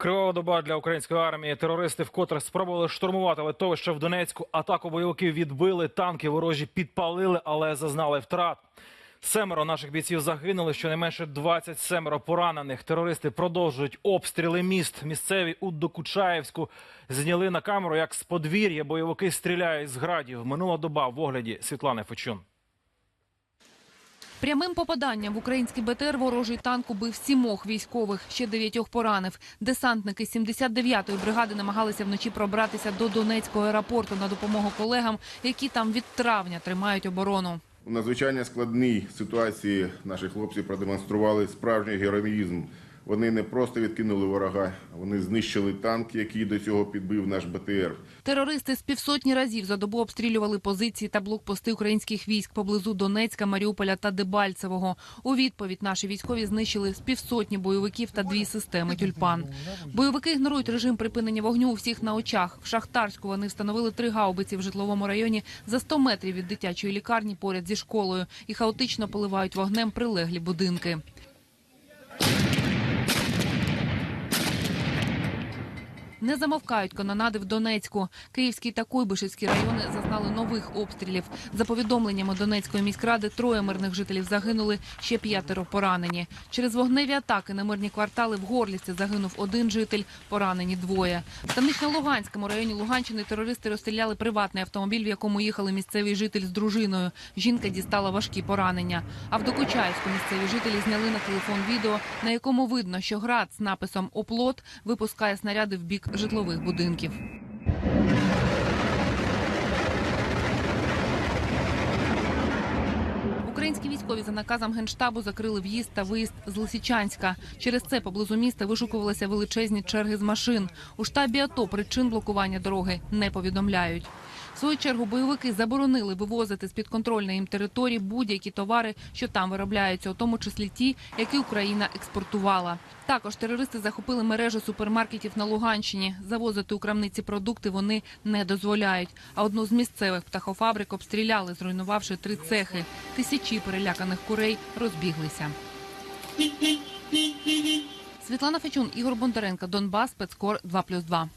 Кривава доба для української армії. Терористи вкотре спробували штурмувати литовище в Донецьку. Атаку бойовиків відбили, танки ворожі підпалили, але зазнали втрат. Семеро наших бійців загинули, щонайменше 27 поранених. Терористи продовжують обстріли міст. Місцеві у Докучаєвську зняли на камеру, як з подвір'я бойовики стріляють з градів. Минула доба в огляді Світлани Фечун. Прямим попаданням в український БТР ворожий танк убив сімох військових, ще дев'ятьох поранив. Десантники 79-ї бригади намагалися вночі пробратися до Донецького аеропорту на допомогу колегам, які там від травня тримають оборону. У надзвичайно складній ситуації наші хлопці продемонстрували справжній героїзм. Вони не просто відкинули ворога, вони знищили танк, який до цього підбив наш БТР. Терористи з півсотні разів за добу обстрілювали позиції та блокпости українських військ поблизу Донецька, Маріуполя та Дебальцевого. У відповідь наші військові знищили з півсотні бойовиків та дві системи тюльпан. Бойовики ігнорують режим припинення вогню у всіх на очах. В Шахтарську вони встановили три гаубиці в житловому районі за 100 метрів від дитячої лікарні поряд зі школою і хаотично поливають вогнем прилеглі будинки. Не замовкають канонади в Донецьку. Київський та Куйбишевський райони зазнали нових обстрілів. За повідомленнями Донецької міськради, троє мирних жителів загинули, ще п'ятеро поранені. Через вогневі атаки на мирні квартали в Горлівці загинув один житель, поранені двоє. В Станично-Луганському районі Луганщини терористи розстріляли приватний автомобіль, в якому їхали місцевий житель з дружиною. Жінка дістала важкі поранення. А в Докучаївську місцеві жителі зняли на телефон відео, на якому видно, що град з написом «Оплот» випускає снаряди в бік житлових будинків. Українські військові за наказом генштабу закрили в'їзд та виїзд з Лисичанська. Через це поблизу міста вишукувалися величезні черги з машин. У штабі АТО причин блокування дороги не повідомляють. В свою чергу бойовики заборонили вивозити з підконтрольної їм території будь-які товари, що там виробляються, у тому числі ті, які Україна експортувала. Також терористи захопили мережу супермаркетів на Луганщині. Завозити у крамниці продукти вони не дозволяють. А одну з місцевих птахофабрик обстріляли, зруйнувавши три цехи. Тисячі переляканих курей розбіглися. Світлана Фечун, Ігор Бондаренко, Донбас, спецкор 2+,2.